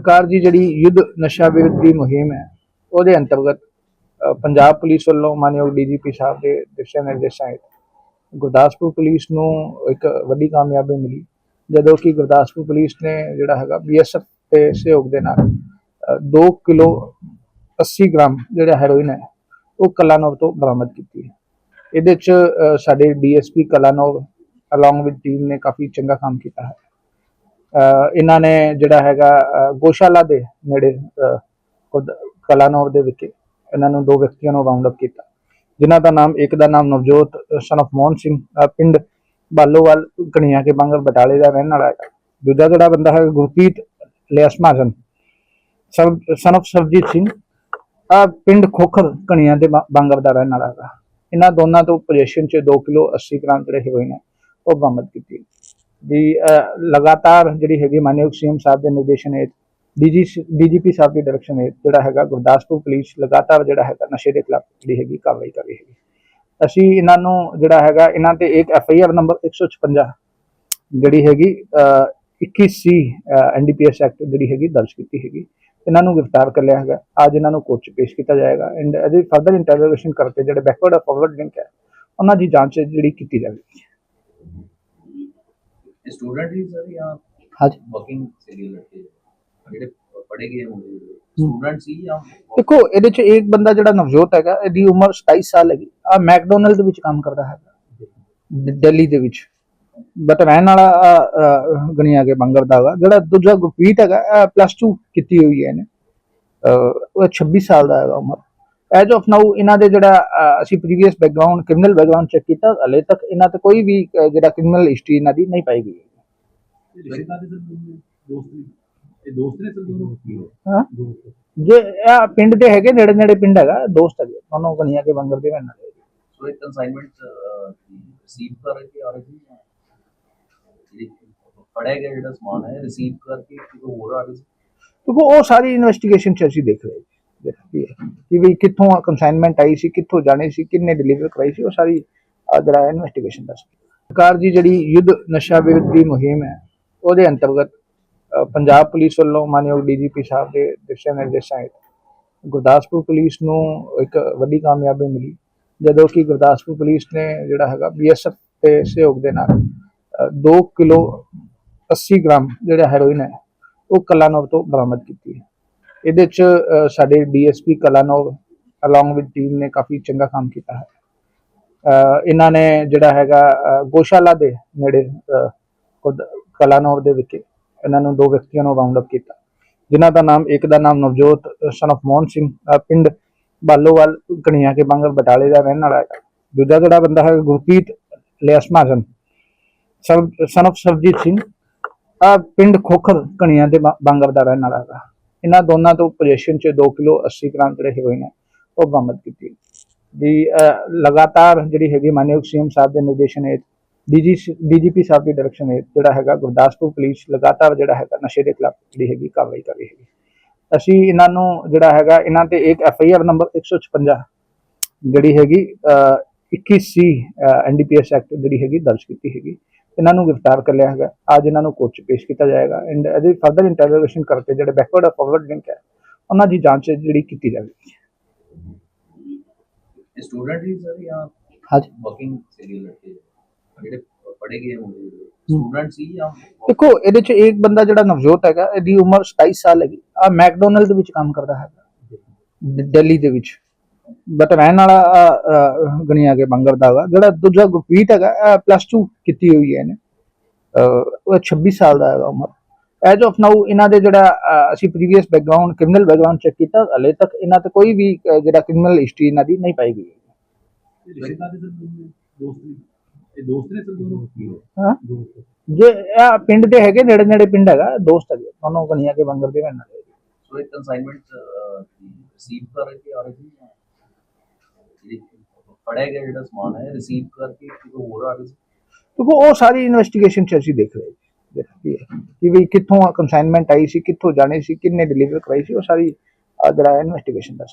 ਸਰਕਾਰ ਦੀ ਜਿਹੜੀ ਯੁੱਧ ਨਸ਼ਾ ਵਿਰੁੱਧ ਦੀ ਮੁਹਿੰਮ ਹੈ ਉਹਦੇ ਅੰਤਰਗਤ ਪੰਜਾਬ ਪੁਲਿਸ ਵੱਲੋਂ ਮਾਨਯੋਗ ਡੀਜੀਪੀ ਸਾਹਿਬ ਦੇ ਦਿਸ਼ਾ ਨਿਰਦੇਸ਼ਾਂ ਹੇਠ ਗੁਰਦਾਸਪੁਰ ਪੁਲਿਸ ਨੂੰ ਇੱਕ ਵੱਡੀ ਕਾਮਯਾਬੀ ਮਿਲੀ ਜਦੋਂ ਕਿ ਗੁਰਦਾਸਪੁਰ ਪੁਲਿਸ ਨੇ ਜਿਹੜਾ ਹੈਗਾ ਬੀਐਸਐਫ ਦੇ ਸਹਿਯੋਗ ਦੇ ਨਾਲ 2 ਕਿਲੋ 80 ਗ੍ਰਾਮ ਜਿਹੜਾ ਹੈਰੋਇਨ ਹੈ ਉਹ ਕਲਾਨੋਵ ਤੋਂ ਬਰਾਮਦ ਕੀਤੀ ਹੈ। ਇਹਦੇ ਚ ਅ, ਸਾਡੇ DSP Kalanaur along with team ਨੇ ਕਾਫੀ ਚੰਗਾ ਕੰਮ ਕੀਤਾ ਹੈ। ਇਹਨਾਂ ਨੇ ਜਿਹੜਾ ਹੈਗਾ ਗੋਸ਼ਾਲਾ ਦੇ ਨੇੜੇ ਖੁਦ ਕਲਾਨੌਰ ਦੇ ਵਿਖੇ ਇਹਨਾਂ ਨੂੰ ਦੋ ਵਿਅਕਤੀਆਂ ਨੂੰ ਰਾਉਂਡ ਅਪ ਕੀਤਾ ਜਿਨ੍ਹਾਂ ਦਾ ਨਾਮ ਇੱਕ ਦਾ ਨਾਮ ਨਵਜੋਤ ਸਨ of ਮੋਹਨ ਸਿੰਘ ਅ, ਪਿੰਡ ਬਾਲੋਵਾਲ ਕਣੀਆਂ ਕੇ ਬੰਗਲ ਬਟਾਲੇ ਦਾ ਰਹਿਣ ਵਾਲਾ ਹੈ ਦੂਜਾ ਜਿਹੜਾ ਬੰਦਾ ਹੈ ਗੁਰਪ੍ਰੀਤ ਲਿਆਸ ਮਹਾਜਨ ਸਨ of ਸਰਜੀਤ ਸਿੰਘ ਆ ਪਿੰਡ ਖੋਖਰ ਕਣੀਆਂ ਦੇ ਬਾਂਗਰ ਦਾ ਰਹਿਣ ਵਾਲਾ ਹੈਗਾ। ਇਹਨਾਂ ਦੋਨਾਂ ਤੋਂ ਪੋਜੀਸ਼ਨ 'ਚ 2 ਕਿਲੋ 80 ਗ੍ਰਾਮ ਜਿਹੜੇ ਹੈਰੋਇਨ ਹੈ ਉਹ ਬਰਾਮਦ ਕੀਤੀ। ਦੀ ਲਗਾਤਾਰ ਜਿਹੜੀ ਹੈਗੀ ਮਾਨਯੋਗ ਸੀਐਮ ਸਾਹਿਬ ਦੇ ਨਿਰਦੇਸ਼ਨ ਹੇਠ ਡੀਜੀ ਡੀਜੀਪੀ ਸਾਹਿਬ ਦੀ ਡਾਇਰੈਕਸ਼ਨ ਹੇਠ ਜਿਹੜਾ ਹੈਗਾ ਗੁਰਦਾਸਪੁਰ ਪੁਲਿਸ ਲਗਾਤਾਰ ਜਿਹੜਾ ਹੈਗਾ ਨਸ਼ੇ ਦੇ ਖਿਲਾਫ ਜਿਹੜੀ ਹੈਗੀ ਕਾਰਵਾਈ ਕਰ ਰਹੀ ਹੈਗੀ। ਅਸੀਂ ਇਹਨਾਂ ਨੂੰ ਜਿਹੜਾ ਹੈਗਾ ਇਹਨਾਂ ਤੇ ਇੱਕ ਐਫ ਆਈ ਆਰ ਨੰਬਰ 156 ਜਿਹੜੀ ਹੈਗੀ ਅਹ, 21 ਸੀ ਐਨਡੀਪੀਐਸ ਐਕਟ ਜਿਹੜੀ ਹੈਗੀ ਦਰਜ ਕੀਤੀ ਹੈਗੀ। ਇਹਨਾਂ ਨੂੰ ਗ੍ਰਿਫਤਾਰ ਕਰ ਲਿਆ ਹੈਗਾ। ਅੱਜ ਇਹਨਾਂ ਨੂੰ ਕੋਰਟ 'ਚ ਪੇਸ਼ ਕੀਤਾ ਜਾਏਗਾ। ਐਂਡ ਇਹਦੀ ਫਰਦਰ ਇੰਟਰੋਗੇਸ਼ਨ ਕਰਕੇ ਜਿਹੜੇ ਬੈਕਵਰਡ ਔਰ ਫਾਰਵਰਡ ਲਿੰਕ ਹੈ ਉਹਨਾਂ ਦੀ ਜਾਂਚ ਜਿਹੜੀ ਕੀਤੀ ਜਾਵੇਗੀ। ਸਟੂਡੈਂਟ ਹੀ ਸਰ ਜਾਂ ਹਾਂਜੀ। ਵਰਕਿੰਗ ਸੀਰੀਅਲ ਰੱਖੇ ਜਿਹੜੇ? ਪੜੇ ਗਏ ਹੋਣਗੇ ਸਟੂਡੈਂਟ ਸੀ ਜਾਂ ਦੇਖੋ ਇਹਦੇ ਚ ਇੱਕ ਬੰਦਾ ਜਿਹੜਾ ਨਵਜੋਤ ਹੈਗਾ ਇਹਦੀ ਉਮਰ 27 ਸਾਲ ਹੈਗੀ। ਆ ਮੈਕਡੋਨਲਡ ਵਿੱਚ ਕੰਮ ਕਰਦਾ ਹੈਗਾ। ਦਿੱਲੀ ਦੇ ਵਿੱਚ। ਬਟ ਰਹਿਣ ਵਾਲਾ ਗਣਿਆ ਕੇ ਬੰਗਰ ਦਾ ਹੈਗਾ। ਜਿਹੜਾ ਦੂਜਾ ਗੁਰਪ੍ਰੀਤ ਹੈਗਾ ਪਲੱਸ 2 ਕੀਤੀ ਹੋਈ ਹੈ ਇਹਨੇ। ਉਹ 26 ਸਾਲ ਦਾ ਹੈਗਾ ਉਮਰ। ਐਜ ਆਫ ਨਾਓ ਇਹਨਾਂ ਦੇ ਜਿਹੜਾ ਅਸੀਂ previous background criminal background check ਕੀਤਾ ਹਲੇ ਤੱਕ ਇਹਨਾਂ ਤੇ ਕੋਈ ਵੀ ਜਿਹੜਾ ਕ੍ਰਿਮੀਨਲ ਹਿਸਟਰੀ ਇਹਨਾਂ ਦੀ ਨਹੀਂ ਪਾਈ ਗਈ ਹੈ। ਰਿਸ਼ਤੇਦਾਰ ਦੇ ਦੋਸਤ ਨੇ ਇਹ ਦੋਸਤ ਨੇ ਸਰ ਦੋਨੋਂ ਹਾਂ ਜੇ ਇਹ ਪਿੰਡ ਦੇ ਹੈਗੇ ਨੇੜੇ ਨੇੜੇ ਪਿੰਡ ਹੈਗਾ ਦੋਸਤ ਹੈਗੇ ਦੋਨੋਂ ਗਣਿਆ ਕੇ ਬੰਗਰ ਦੇ ਹੈਗੇ। ਸੋ ਇੱਕ ਕਨਸਾਈਨਮੈਂਟ ਰਿਸੀਵ ਕਰ ਕੇ ਆ ਰਹੇ ਸੀ ਜਾਂ ਜਿਹੜੀ ਪੜਿਆ ਗਿਆ ਜਿਹੜਾ ਸਮਾਨ ਹੈ ਰਿਸੀਵ ਕਰਕੇ ਕਿਤੇ ਹੋਰ ਆ ਰਹੇ ਕਿਉਂਕਿ ਉਹ ਸਾਰੀ ਇਨਵੈਸਟੀਗੇਸ਼ਨ ਚ ਅਸੀਂ ਦੇਖ ਰਹੇ ਹਾਂ ਹੈ ਕਿ ਵੀ ਕਿੱਥੋਂ ਕੰਸਾਈਨਮੈਂਟ ਆਈ ਸੀ, ਕਿੱਥੋਂ ਜਾਣੀ ਸੀ, ਕਿੰਨੇ ਡਿਲੀਵਰ ਕਰਾਈ ਸੀ, ਉਹ ਸਾਰੀ ਜਿਹੜਾ ਇਨਵੈਸਟੀਗੇਸ਼ਨ ਦਾ ਸਰਕਾਰ ਜੀ ਜਿਹੜੀ ਯੁੱਧ ਨਸ਼ਾ ਵਿਰੁੱਧ ਦੀ ਮੁਹਿੰਮ ਹੈ, ਉਹਦੇ ਅੰਤਰਗਤ ਪੰਜਾਬ ਪੁਲਿਸ ਵੱਲੋਂ ਮਾਨਯੋਗ ਡੀਜੀਪੀ ਸਾਹਿਬ ਦੇ ਦਿਸ਼ਾ ਨਿਰਦੇਸ਼ਾਂ ਹੇਠ ਗੁਰਦਾਸਪੁਰ ਪੁਲਿਸ ਨੂੰ ਇੱਕ ਵੱਡੀ ਕਾਮਯਾਬੀ ਮਿਲੀ। ਜਦੋਂ ਕਿ ਗੁਰਦਾਸਪੁਰ ਪੁਲਿਸ ਨੇ ਜਿਹੜਾ ਹੈਗਾ ਬੀਐਸਐਫ ਦੇ ਸਹਿਯੋਗ ਦੇ ਨਾਲ 2 ਕਿਲੋ 80 ਗ੍ਰਾਮ ਜਿਹੜਾ ਹੈਰੋਇਨ ਹੈ, ਉਹ ਕਲਾਨੌਰ ਤੋਂ ਬਰਾਮਦ ਕੀਤੀ ਹੈ। ਇਹਦੇ ਚ ਅ, ਸਾਡੇ DSP Kalanaur along with team ਨੇ ਕਾਫੀ ਚੰਗਾ ਕੰਮ ਕੀਤਾ ਹੈ। ਇਹਨਾਂ ਨੇ ਜਿਹੜਾ ਹੈਗਾ ਗੋਸ਼ਾਲਾ ਦੇ ਨੇੜੇ ਅ, ਕਲਾਨੌਰ ਦੇ ਵਿਖੇ ਇਹਨਾਂ ਨੂੰ ਦੋ ਵਿਅਕਤੀਆਂ ਨੂੰ ਰਾਉਂਡ ਅਪ ਕੀਤਾ ਜਿਨ੍ਹਾਂ ਦਾ ਨਾਮ ਇੱਕ ਦਾ ਨਾਮ ਨਵਜੋਤ ਸਨ of ਮੋਹਨ ਸਿੰਘ ਅ, ਪਿੰਡ ਬਾਲੋਵਾਲ ਕਣੀਆਂ ਕੇ ਬੰਗਲ ਬਟਾਲੇ ਦਾ ਰਹਿਣ ਵਾਲਾ ਹੈ ਦੂਜਾ ਜਿਹੜਾ ਬੰਦਾ ਹੈ ਗੁਰਪ੍ਰੀਤ ਲਿਆਸ ਮਹਾਜਨ ਸਨ of ਸਰਜੀਤ ਸਿੰਘ ਆ ਪਿੰਡ ਖੋਖਰ ਕਣੀਆਂ ਦੇ ਬਾ- ਬਾਂਗਰ ਦਾ ਰਹਿਣ ਵਾਲਾ ਹੈਗਾ। ਇਹਨਾਂ ਦੋਨਾਂ ਤੋਂ ਪੋਜੀਸ਼ਨ 'ਚ 2 ਕਿਲੋ 80 ਗ੍ਰਾਮ ਜਿਹੜੇ ਹੈਰੋਇਨ ਹੈ ਉਹ ਬਰਾਮਦ ਕੀਤੀ ਦੀ ਲਗਾਤਾਰ ਜਿਹੜੀ ਹੈਗੀ ਮਾਨਯੋਗ ਸੀਐਮ ਸਾਹਿਬ ਦੇ ਨਿਰਦੇਸ਼ਨ ਹੇਠ ਡੀਜੀ ਡੀਜੀਪੀ ਸਾਹਿਬ ਦੀ ਡਾਇਰੈਕਸ਼ਨ ਹੇਠ ਜਿਹੜਾ ਹੈਗਾ ਗੁਰਦਾਸਪੁਰ ਪੁਲਿਸ ਲਗਾਤਾਰ ਜਿਹੜਾ ਹੈਗਾ ਨਸ਼ੇ ਦੇ ਖਿਲਾਫ ਜਿਹੜੀ ਹੈਗੀ ਕਾਰਵਾਈ ਕਰ ਰਹੀ ਹੈਗੀ। ਅਸੀਂ ਇਹਨਾਂ ਨੂੰ ਜਿਹੜਾ ਹੈਗਾ ਇਹਨਾਂ ਤੇ ਇੱਕ ਐਫ ਆਈ ਆਰ ਨੰਬਰ 156 ਜਿਹੜੀ ਹੈਗੀ ਅਹ, 21 ਸੀ ਐਨਡੀਪੀਐਸ ਐਕਟ ਜਿਹੜੀ ਹੈਗੀ ਦਰਜ ਕੀਤੀ ਹੈਗੀ। ਇਹਨਾਂ ਨੂੰ ਗ੍ਰਿਫਤਾਰ ਕਰ ਲਿਆ ਹੈਗਾ। ਅੱਜ ਇਹਨਾਂ ਨੂੰ ਕੋਰਟ 'ਚ ਪੇਸ਼ ਕੀਤਾ ਜਾਏਗਾ। ਐਂਡ ਇਹਦੀ ਫਰਦਰ ਇੰਟਰੋਗੇਸ਼ਨ ਕਰਕੇ ਜਿਹੜੇ ਬੈਕਵਰਡ ਔਰ ਫਾਰਵਰਡ ਲਿੰਕ ਹੈ ਉਹਨਾਂ ਦੀ ਜਾਂਚ ਜਿਹੜੀ ਕੀਤੀ ਜਾਵੇਗੀ। ਸਟੂਡੈਂਟ ਵੀ ਸਰ ਜਾਂ ਹਾਂਜੀ। ਵਰਕਿੰਗ ਸੀਰੀਅਲ ਰੱਖੇ ਜਿਹੜੇ ਪੜੇ ਹੋਣਗੇ ਸਟੂਡੈਂਟ ਸੀ ਜਾਂ ਦੇਖੋ ਇਹਦੇ 'ਚ ਇੱਕ ਬੰਦਾ ਜਿਹੜਾ ਨਵਜੋਤ ਹੈਗਾ ਇਹਦੀ ਉਮਰ 27 ਸਾਲ ਹੈਗੀ। ਕਰਦਾ ਹੈਗਾ। ਬਟ ਰਹਿਣ ਵਾਲਾ ਅਹ, ਅਹ, ਗਣਿਆ ਕੇ ਬੰਗਰ ਦਾ ਹੈਗਾ ਜਿਹੜਾ ਦੂਜਾ ਗੁਰਪ੍ਰੀਤ ਹੈਗਾ ਪਲੱਸ 2 ਕੀਤੀ ਹੋਈ ਹੈ ਇਹਨੇ। ਅਹ, ਉਹ 26 ਸਾਲ ਦਾ ਹੈਗਾ ਉਮਰ। ਐਜ ਆਫ ਨਾਓ ਇਹਨਾਂ ਦੇ ਜਿਹੜਾ ਅਹ, ਅਸੀਂ previous background criminal background check ਕੀਤਾ ਹਲੇ ਤੱਕ ਇਹਨਾਂ ਤੇ ਕੋਈ ਵੀ ਅਹ, ਜਿਹੜਾ ਕ੍ਰਿਮੀਨਲ ਹਿਸਟਰੀ ਇਹਨਾਂ ਦੀ ਨਹੀਂ ਪਾਈ ਗਈ ਹੈ। ਰਿਸ਼ਤੇਦਾਰ ਦੇ ਦੋਸਤ ਨੇ ਇਹ ਦੋਸਤ ਨੇ ਸਰ ਦੋਨੋਂ ਹਾਂ? ਜੇ ਇਹ ਪਿੰਡ ਦੇ ਹੈਗੇ ਨੇੜੇ ਨੇੜੇ ਪਿੰਡ ਹੈਗਾ ਦੋਸਤ ਹੈਗੇ ਦੋਨੋਂ ਗਣਿਆ ਕੇ ਬੰਗਰ ਦੇ ਰਹਿਣ ਵਾਲੇ ਹੈਗੇ। ਸੋ ਇੱਕ ਕਨਸਾਈਨਮੈਂਟ ਰਿਸੀਵ ਕਰ ਕੇ ਆ ਰਹੇ ਸੀ ਫੜਿਆ ਗਿਆ ਜਿਹੜਾ ਸਮਾਨ ਹੈ ਰਿਸੀਵ ਕਰਕੇ ਕਿਤੇ ਹੋਰ ਆ ਰਹੇ ਸੀ। ਉਹ ਸਾਰੀ ਇਨਵੈਸਟੀਗੇਸ਼ਨ ਚ ਅਸੀਂ ਦੇਖ ਰਹੇ ਦੇਖੀ ਕਿ ਵੀ ਕਿੱਥੋਂ ਕਨਸਾਈਨਮੈਂਟ ਆਈ ਸੀ ਕਿੱਥੋਂ ਜਾਣੀ ਸੀ ਕਿੰਨੇ ਡਿਲੀਵਰ ਕਰਾਈ ਸੀ ਉਹ ਸਾਰੀ ਅਹ, ਜਿਹੜਾ ਇਨਵੈਸਟੀਗੇਸ਼ਨ ਦਾ